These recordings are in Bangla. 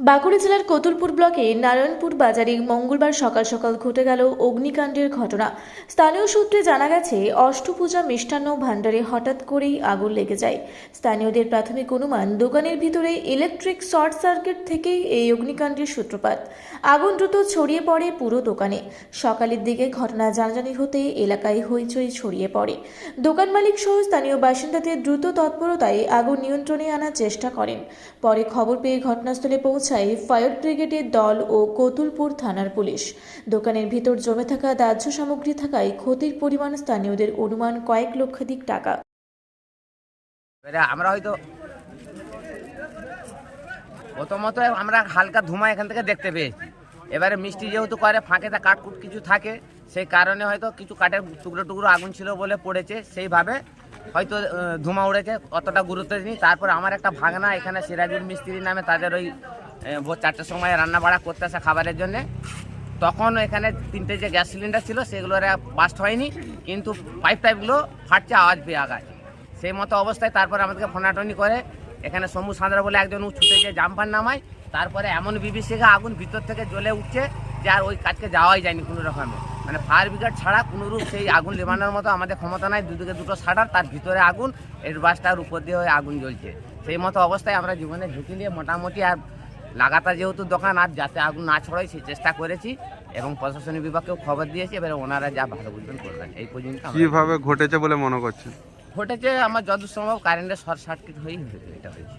বাঁকুড়া জেলার কতুলপুর ব্লকে নারায়ণপুর বাজারে মঙ্গলবার সকাল সকাল ঘটে গেল অগ্নিকাণ্ডের ঘটনা। স্থানীয় সূত্রে জানা গেছে, অষ্টপূজা মিষ্টান্ন ভাণ্ডারে হঠাৎ করেই আগুন লেগে যায়। স্থানীয়দের প্রাথমিক অনুমান, দোকানের ভিতরে ইলেকট্রিক শর্ট সার্কিট থেকেই এই অগ্নিকাণ্ডের সূত্রপাত। আগুন দ্রুত ছড়িয়ে পড়ে পুরো দোকানে। সকালের দিকে ঘটনা জানাজানি হতে এলাকায় হইচই ছড়িয়ে পড়ে। দোকান মালিক সহ স্থানীয় বাসিন্দাদের দ্রুত তৎপরতায় আগুন নিয়ন্ত্রণে আনার চেষ্টা করেন। পরে খবর পেয়ে ঘটনাস্থলে পৌঁছায় ফায়ার ব্রিগেডের দল ও কতুলপুর থানার পুলিশ। দোকানের ভিতর জমে থাকা দাহ্য সামগ্রী থাকায় ক্ষতির পরিমাণ স্থানীয়দের অনুমান কয়েক লক্ষাধিক টাকা। আমরা হয়তো প্রথমত আমরা হালকা ধুমা এখান থেকে দেখতে পেয়েছি। এবারে মিষ্টি যেহেতু করে ফাঁকেতে কাঠকুট কিছু থাকে, সেই কারণে হয়তো কিছু কাঠের টুকরো টুকরো আগুন ছিল বলে পড়েছে। সেইভাবে হয়তো ধোঁয়া উড়েছে, অতটা গুরুত্ব দিই তারপর আমার একটা ভাগনা এখানে সিরাজুল মিস্ত্রি নামে তাদের ওই ভোর চারটের সময় রান্না বাড়া করতে আসে খাবারের জন্যে। তখন এখানে তিনটে যে গ্যাস সিলিন্ডার ছিল, সেগুলোর বাস্ট হয়নি, কিন্তু পাইপ টাইপগুলো ফাটছে, আওয়াজ পেয়ে আগাছে। সেই মতো অবস্থায় তারপরে আমাদেরকে ফোনাটনি করে, এখানে সমু সাঁদরা বলে একজন উ ছুটে যে জাম্পার নামায়, তারপরে এমন বিভীষিকা আগুন ভিতর থেকে জ্বলে উঠছে যে আর ওই কাজকে যাওয়াই যায়নি কোনো রকমে। মানে ফায়ার ব্রিগেড ছাড়া কোনোরূপ সেই আগুন নেবানোর মতো আমাদের ক্ষমতা নাই, দুদিকে দুটো শাটার, তার ভিতরে আগুন, এর বাসটার উপর দিয়ে আগুন জ্বলছে। সেই মতো অবস্থায় আমরা জীবনে ঝুঁকি নিয়ে মোটামুটি আর লাগাতার যেহেতু দোকান আর যাতে আগুন না ছড়ায় সেই চেষ্টা করেছি এবং প্রশাসনিক বিভাগকেও খবর দিয়েছি এবারে ওনারা যা ভালো বুঝবেন করবেন। এই পর্যন্ত আমরা- কীভাবে ঘটেছে বলে মনে করছেন? ঘটেছে আমার যত সম্ভব কারেন্টের শর্ট সার্কিট হয়েই হয়েছে এটা হয়েছে।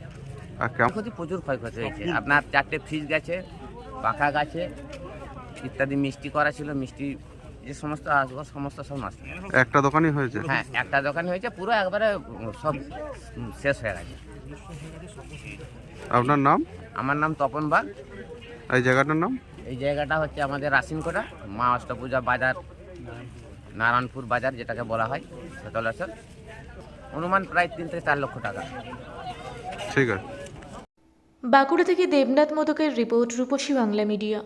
আর ক্ষতি প্রচুর ক্ষয়ক্ষতি হয়েছে। আপনার চারটে ফ্রিজ গেছে পাখা গাছে ইত্যাদি মিষ্টি করা ছিল মিষ্টি যে সমস্ত আসব সমস্ত সব নষ্ট হয়ে গেছে। একটা দোকানই হয়েছে? হ্যাঁ একটা দোকান হয়েছে পুরো একবারে সব শেষ হয়ে গেছে। আপনার নাম? আমার নাম তপন বাগ। এই জায়গাটার নাম? এই জায়গাটা হচ্ছে আমাদের রাসিনকোটা মা অষ্টপূজা বাজার নারায়ণপুর বাজার যেটাকে বলা হয় সচলাচল অনুমান প্রায় তিন থেকে চার লক্ষ টাকা। ঠিক আছে। বাঁকুড়া থেকে দেবনাথ মোদকের রিপোর্ট রূপসী বাংলা মিডিয়া।